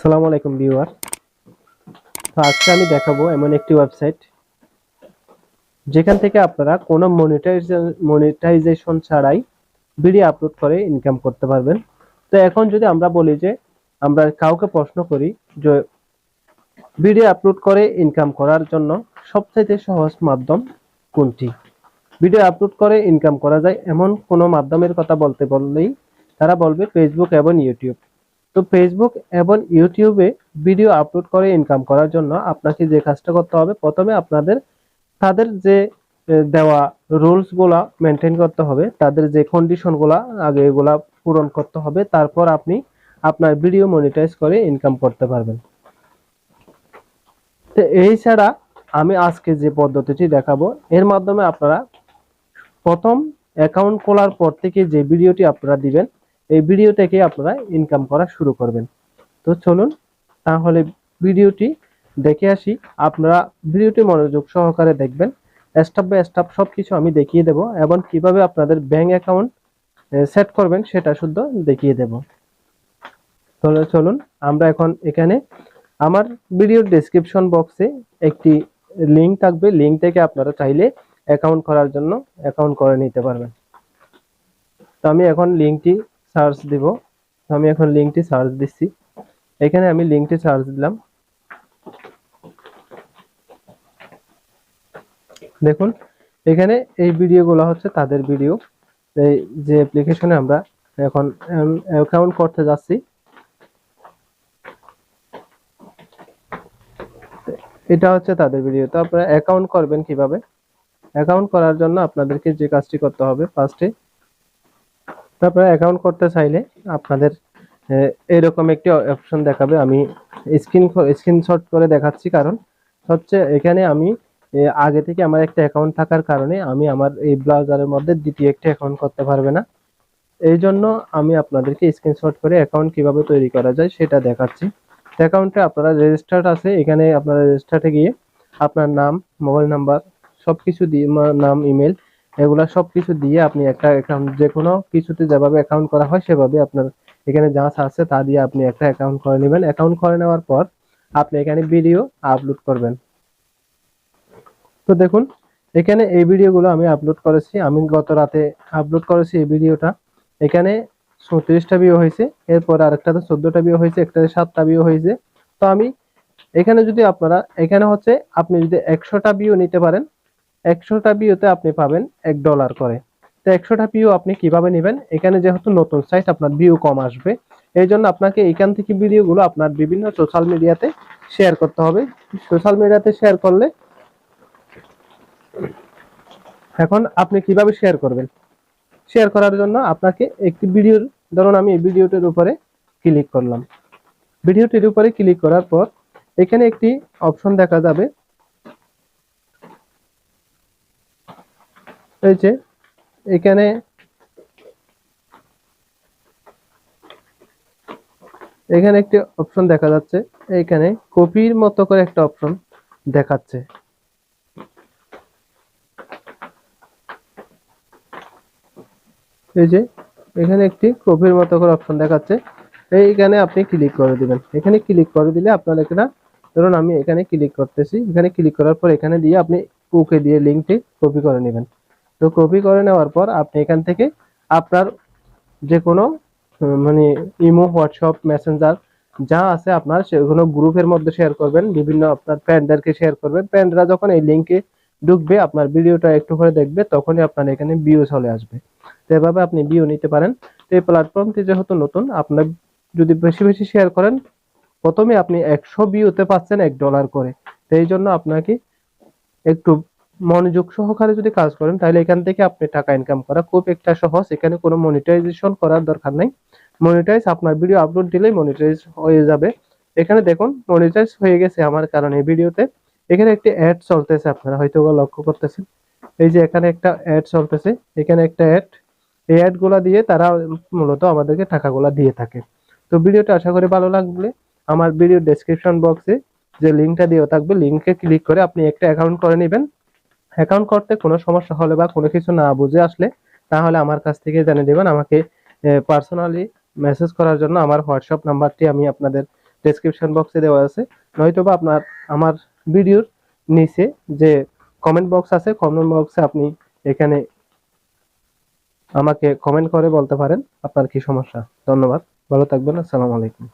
আসসালামু আলাইকুম ভিউয়ার। তো আজকে আমি দেখাবো এমন একটি ওয়েবসাইট, যেখান থেকে আপনারা কোনো মনিটাইজেশন মনিটাইজেশন ছাড়াই ভিডিও আপলোড করে ইনকাম করতে পারবেন। তো এখন যদি আমরা বলি যে আমরা কাউকে প্রশ্ন করি যে ভিডিও আপলোড করে ইনকাম করার জন্য সবচাইতে সহজ মাধ্যম কোনটি? ভিডিও আপলোড করে ইনকাম করা যায় এমন কোনো মাধ্যমের কথা বলতে বললেই তারা বলবে ফেসবুক এবং ইউটিউব তো ফেসবুক এবং ইউটিউবে ভিডিও আপলোড করে ইনকাম করার জন্য আপনাকে যে কাজটা করতে হবে, প্রথমে আপনাদের, তাদের যে দেওয়া রুলসগুলা মেনটেন করতে হবে, তাদের যে কন্ডিশনগুলা, আগে এগুলা পূরণ করতে হবে, তারপর আপনি আপনার ভিডিও মনিটাইজ করে ইনকাম করতে পারবেন। তো এই ছাড়া আমি আজকে যে পদ্ধতিটি দেখাবো, এর মাধ্যমে আপনারা প্রথম অ্যাকাউন্ট খোলার পর থেকে যে ভিডিওটি আপনারা দিবেন এই ভিডিও থেকে আপনারা ইনকাম করা শুরু করবেন। তো চলুন, তাহলে ভিডিওটি দেখে আসি। আপনারা ভিডিওটি মনোযোগ সহকারে দেখবেন। স্টেপ বাই স্টেপ সব কিছু আমি দেখিয়ে দেব এবং কীভাবে আপনাদের ব্যাংক অ্যাকাউন্ট সেট করবেন সেটা শুদ্ধ দেখিয়ে দেব। তাহলে চলুন, আমরা এখন এখানে আমার ভিডিওর ডেসক্রিপশন বক্সে একটি লিংক থাকবে। লিংক থেকে আপনারা চাইলে অ্যাকাউন্ট করার জন্য অ্যাকাউন্ট করে নিতে পারবেন। তো আমি এখন লিংকটি সার্চ দিব। আমি এখন লিংকটি সার্চ দিচ্ছি। এখানে আমি লিংকটি সার্চ দিলাম। দেখুন, এখানে এই ভিডিওগুলো হচ্ছে তাদের ভিডিও। এই যে অ্যাপ্লিকেশনে আমরা এখন অ্যাকাউন্ট করতে যাচ্ছি। এটা হচ্ছে তাদের ভিডিও। তো আপনারা অ্যাকাউন্ট করবেন কীভাবে? অ্যাকাউন্ট করার জন্য আপনাদেরকে যে কাজটি করতে হবে ফার্স্টে তারপরে অ্যাকাউন্ট করতে চাইলে আপনাদের এরকম একটি অপশন দেখাবে। আমি স্ক্রিন স্ক্রিনশট করে দেখাচ্ছি কারণ হচ্ছে এখানে আমি আগে থেকে আমার একটা অ্যাকাউন্ট থাকার কারণে আমি আমার এই ব্রাউজারের মধ্যে দ্বিতীয় একটা অ্যাকাউন্ট করতে পারবে না। এই জন্য আমি আপনাদেরকে স্ক্রিনশট করে অ্যাকাউন্ট কীভাবে তৈরি করা যায় সেটা দেখাচ্ছি। অ্যাকাউন্টে আপনারা রেজিস্টার্ড আছে, এখানে আপনারা রেজিস্টার্টে গিয়ে আপনার নাম মোবাইল নাম্বার সব কিছু দিয়ে, নাম ইমেল এগুলা সবকিছু দিয়ে আপনি একটা অ্যাকাউন্ট যে কোনো কিছুতে যেভাবে অ্যাকাউন্ট করা হয় সেভাবে আপনার এখানে যা আছে তা দিয়ে আপনি একটা অ্যাকাউন্ট করে নেবেন। অ্যাকাউন্ট করে নেওয়ার পর আপনি এখানে ভিডিও আপলোড করবেন। তো দেখুন, এখানে এই ভিডিওগুলো আমি আপলোড করেছি। আমি গত রাতে আপলোড করেছি এই ভিডিওটা এখানে চৌত্রিশটা ভিউ হয়েছে। এরপর আরেকটাতে চোদ্দটা ভিউ হয়েছে, একটাতে সাতটা ভিউ হয়েছে। তো আমি এখানে যদি আপনারা, এখানে হচ্ছে আপনি যদি একশোটা ভিউ নিতে পারেন একশোটা ভিউতে আপনি পাবেন এক ডলার করে। তো একশোটা ভিউ আপনি কীভাবে নেবেন? এখানে যেহেতু নতুন সাইট আপনার ভিউ কম আসবে। এই জন্য আপনাকে এখান থেকে ভিডিওগুলো আপনার বিভিন্ন সোশ্যাল মিডিয়াতে শেয়ার করতে হবে। সোশ্যাল মিডিয়াতে শেয়ার করলে এখন আপনি কীভাবে শেয়ার করবেন? শেয়ার করার জন্য আপনাকে একটি ভিডিওর ধরুন আমি এই ভিডিওটির উপরে ক্লিক করলাম। ভিডিওটির উপরে ক্লিক করার পর এখানে একটি অপশন দেখা যাবে। যে এখানে এখানে একটি অপশন দেখা যাচ্ছে। এখানে কপির মতো করে একটা অপশন দেখাচ্ছে। এই যে, এখানে একটি কপির মতো করে অপশন দেখাচ্ছে। এইখানে আপনি ক্লিক করে দিবেন। এখানে ক্লিক করে দিলে আপনার এখানে ধরুন আমি এখানে ক্লিক করতেছি। এখানে ক্লিক করার পর এখানে দিয়ে আপনি ওকে দিয়ে লিঙ্কটি কপি করে নেবেন। তো কপি করে নেওয়ার পর আপনি এখান থেকে আপনার যে কোনো মানে ইমো, হোয়াটসঅ্যাপ, মেসেঞ্জার যা আছে আপনার সেগুলো গ্রুপের মধ্যে শেয়ার করবেন। বিভিন্ন আপনার ফ্রেন্ডদেরকে শেয়ার করবেন। ফ্রেন্ডরা যখন এই লিঙ্কে ঢুকবে, আপনার ভিডিওটা একটু করে দেখবে, তখনই আপনার এখানে ভিউ চলে আসবে। তো এভাবে আপনি ভিউ নিতে পারেন। তো এই প্ল্যাটফর্মটি যেহেতু নতুন, আপনার যদি বেশি বেশি শেয়ার করেন, প্রথমে আপনি একশো ভিউতে পাচ্ছেন এক ডলার করে। তো এই জন্য আপনাকে একটু মনোযোগ সহকারে যদি কাজ করেন, তাহলে এখান থেকে আপনি টাকা ইনকাম করা খুব একটা সহজ। এখানে কোনো মনিটাইজেশন করার দরকার নাই। মনিটাইজ আপনার ভিডিও আপলোড দিলেই মনিটাইজ হয়ে যাবে। এখানে দেখুন মনিটাইজ হয়ে গেছে আমার কারণে এই ভিডিওতে এখানে একটি অ্যাড চলতেছে আপনারা হয়তো লক্ষ্য করতেছেন। এই যে এখানে একটা অ্যাড চলতেছে। এখানে একটা অ্যাড এই অ্যাডগুলা দিয়ে তারা মূলত আমাদেরকে টাকাগুলা দিয়ে থাকে। তো ভিডিওটা আশা করি ভালো লাগলে আমার ভিডিও ডেসক্রিপশন বক্সে যে লিঙ্কটা দেওয়া থাকবে লিঙ্কে ক্লিক করে আপনি একটা অ্যাকাউন্ট করে নেবেন। অ্যাকাউন্ট করতে কোনো সমস্যা হলে বা কোনো কিছু না বুঝে আসলে তাহলে আমার কাছ থেকে জানিয়ে দেবেন। আমাকে পার্সোনালি মেসেজ করার জন্য আমার হোয়াটসঅ্যাপ নাম্বারটি আমি আপনাদের ডেসক্রিপশন বক্সে দেওয়া আছে। নয়তো বা আপনার, আমার ভিডিওর নিচে যে কমেন্ট বক্স আছে কমেন্ট বক্সে আপনি এখানে আমাকে কমেন্ট করে বলতে পারেন আপনার কি সমস্যা। ধন্যবাদ। ভালো থাকবেন। আসসালামু আলাইকুম।